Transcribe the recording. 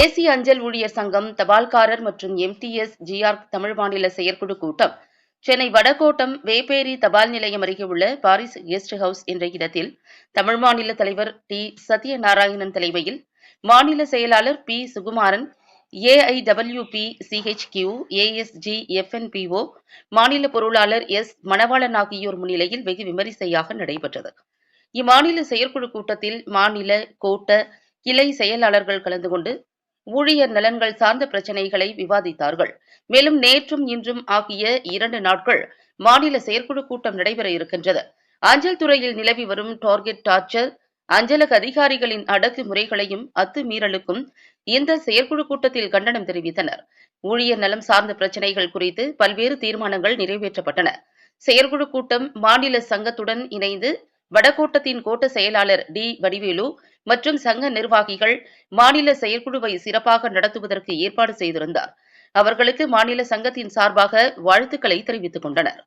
தேசிய அஞ்சல் ஊழியர் சங்கம் தபால்காரர் மற்றும் எம்டிஎஸ் ஜிஆர் தமிழ் மாநில செயற்குழு கூட்டம். சென்னை வடகோட்டம் வேப்பேரி தபால் நிலையம் அருகே உள்ள பாரிஸ் கெஸ்ட் ஹவுஸ் என்ற இடத்தில் தமிழ் மாநில தலைவர் டி சத்யநாராயணன் தலைமையில் மாநில செயலாளர் P Sukumaran AIWBP CHQ ASG FNPO மாநில பொருளாளர் எஸ் மணவாளன் ஆகியோர் முன்னிலையில் வெகு விமரிசையாக நடைபெற்றது. இம்மாநில செயற்குழு கூட்டத்தில் மாநில கோட்ட கிளை செயலாளர்கள் கலந்து கொண்டு ஊழியர் நலன்கள் சார்ந்த பிரச்சினைகளை விவாதித்தார்கள். மேலும் நேற்றும் இன்றும் ஆகிய இரண்டு நாட்கள் மாநில செயற்குழு கூட்டம் நடைபெற இருக்கின்றது. அஞ்சல் துறையில் நிலவி வரும் டார்கெட் டார்ச்சர் அஞ்சலக அதிகாரிகளின் அடக்குமுறைகளையும் அத்துமீறலுக்கும் இந்த செயற்குழு கூட்டத்தில் கண்டனம் தெரிவித்தனர். ஊழியர் நலம் சார்ந்த பிரச்சினைகள் குறித்து பல்வேறு தீர்மானங்கள் நிறைவேற்றப்பட்டன. செயற்குழு கூட்டம் மாநில சங்கத்துடன் இணைந்து வடகோட்டத்தின் கோட்ட செயலாளர் டி. வடிவேலு மற்றும் சங்க நிர்வாகிகள் மாநில செயற்குழுவை சிறப்பாக நடத்துவதற்கு ஏற்பாடு செய்திருந்தார். அவர்களுக்கு மாநில சங்கத்தின் சார்பாக வாழ்த்துக்களை தெரிவித்துக் கொண்டனர்.